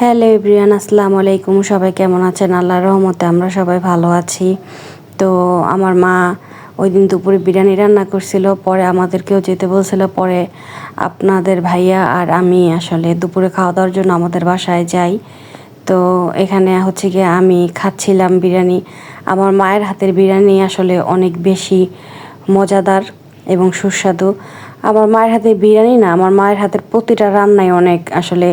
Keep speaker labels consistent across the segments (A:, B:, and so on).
A: Hello everyone আসসালামু আলাইকুম। সবাই কেমন আছেন? আল্লাহর রহমতে আমরা সবাই ভালো আছি। তো আমার মা ওই দিন দুপুরে বিরিয়ানি রান্না করছিল, পরে আমাদেরকেও যেতে বলছিল, পরে আপনাদের ভাইয়া আর আমি আসলে দুপুরে খাওয়া দাওয়ার জন্য আমাদের বাসায় যাই। তো এখানে হচ্ছে গিয়ে আমি খাচ্ছিলাম বিরিয়ানি। আমার মায়ের হাতের বিরিয়ানি আসলে অনেক বেশি মজাদার এবং সুস্বাদু। আমার মায়ের হাতে বিরিয়ানি না, আমার মায়ের হাতের প্রতিটা রান্নাই অনেক আসলে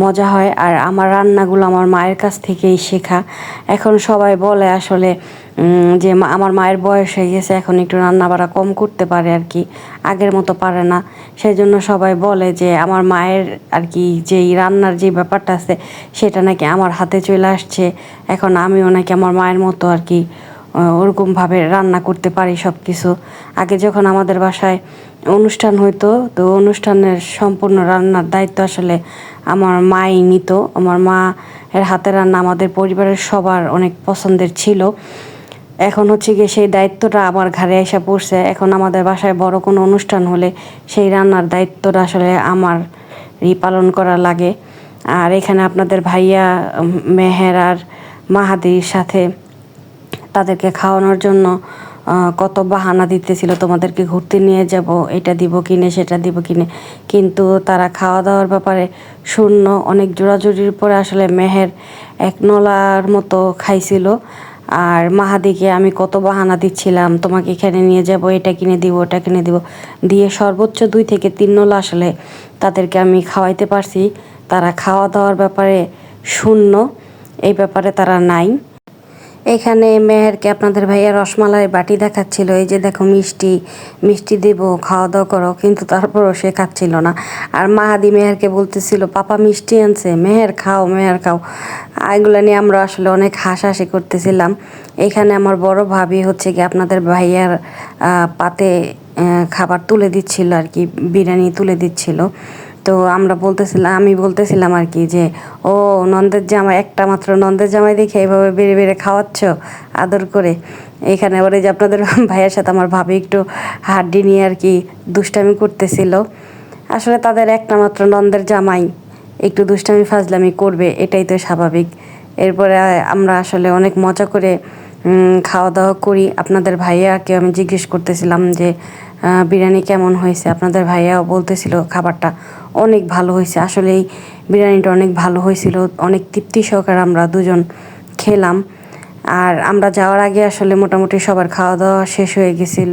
A: মজা হয় আর আমার রান্নাগুলো আমার মায়ের কাছ থেকেই শেখা। এখন সবাই বলে আসলে যে আমার মায়ের বয়স হয়ে গেছে, এখন একটু রান্না বাড়া কম করতে পারে আর কি। আগের মতো পারে না। সেই জন্য সবাই বলে যে আমার মায়ের আর কি যেই রান্নার যে ব্যাপারটা আছে, সেটা নাকি আমার হাতে চলে আসছে। এখন আমিও নাকি আমার মায়ের মতো আর কি ওরকমভাবে রান্না করতে পারি সব কিছু আগে যখন আমাদের বাসায় অনুষ্ঠান হইতো, তো অনুষ্ঠানের সম্পূর্ণ রান্নার দায়িত্ব আসলে আমার মাই নিত। আমার মা এর হাতের রান্না আমাদের পরিবারের সবার অনেক পছন্দের ছিল। এখন হচ্ছে গিয়ে সেই দায়িত্বটা আমার ঘাড়ে এসে পড়ছে। এখন আমাদের বাসায় বড় কোনো অনুষ্ঠান হলে সেই রান্নার দায়িত্বটা আসলে আমারই পালন করা লাগে। আর এখানে আপনাদের ভাইয়া মেহের আর মাহাদির সাথে তাদেরকে খাওয়ানোর জন্য কত বাহানা দিতেছিল, তোমাদেরকে ঘুরতে নিয়ে যাব, এটা দিব কিনে, সেটা দিব কিনে। কিন্তু তারা খাওয়া দাওয়ার ব্যাপারে শূন্য, অনেক জোড়াজুড়ির পরে আসলে মেহের এক নলার মতো খাইছিল। আর মাহাদিকে আমি কত বাহানা দিচ্ছিলাম, তোমাকে এখানে নিয়ে যাব, এটা কিনে দিব, ওটা কিনে দিব। দিয়ে সর্বোচ্চ দুই থেকে তিন নলা আসলে তাদেরকে আমি খাওয়াইতে পারছি। তারা খাওয়া দাওয়ার ব্যাপারে শূন্য, এই ব্যাপারে তারা নাই। এখানে মেহেরকে আপনাদের ভাইয়া রসমালাই বাটি দেখাচ্ছিল। এই যে দেখো মিষ্টি মিষ্টি দেব, খাওয়া দাওয়া করো, কিন্তু তারপরও সে খাচ্ছিল না। আর মাহাদি মেহেরকে বলতেছিল, পাপা মিষ্টি আনছে, মেহের খাও মেহের খাও। এগুলো নিয়ে আমরা আসলে অনেক হাসাহাসি করতেছিলাম। এখানে আমার বড় ভাবি হচ্ছে কি আপনাদের ভাইয়ার পাতে খাবার তুলে দিচ্ছিল আর কি, বিরিয়ানি তুলে দিচ্ছিল। তো আমরা বলতেছিলাম আমি বলতেছিলাম আর কি যে, ও নন্দের জামাই, একটা মাত্র নন্দের জামাই দেখে এভাবে বেড়ে বেড়ে খাওয়াচ্ছ? আদর করে? এখানে ওরে যে আপনাদের ভাইয়ের সাথে আমার ভাবি একটু হাড্ডি নিয়ে আর কি দুষ্টামি করতেছিল। আসলে তাদের একটা মাত্র নন্দের জামাই, একটু দুষ্টামি, ফাজলামি করবে, এটাই তো স্বাভাবিক। এরপরে আমরা আসলে অনেক মজা করে খাওয়া দাওয়া করি। আপনাদের ভাইয়াকে আমি জিজ্ঞেস করতেছিলাম যে বিরিয়ানি কেমন হয়েছে? আপনাদের ভাইয়াও বলতেছিল খাবারটা অনেক ভালো হয়েছে। আসলে এই বিরিয়ানিটা অনেক ভালো হয়েছিল। অনেক তৃপ্তি সহকারে আমরা দুজন খেলাম। আর আমরা যাওয়ার আগে আসলে মোটামুটি সবার খাওয়া দাওয়া শেষ হয়ে গেছিল।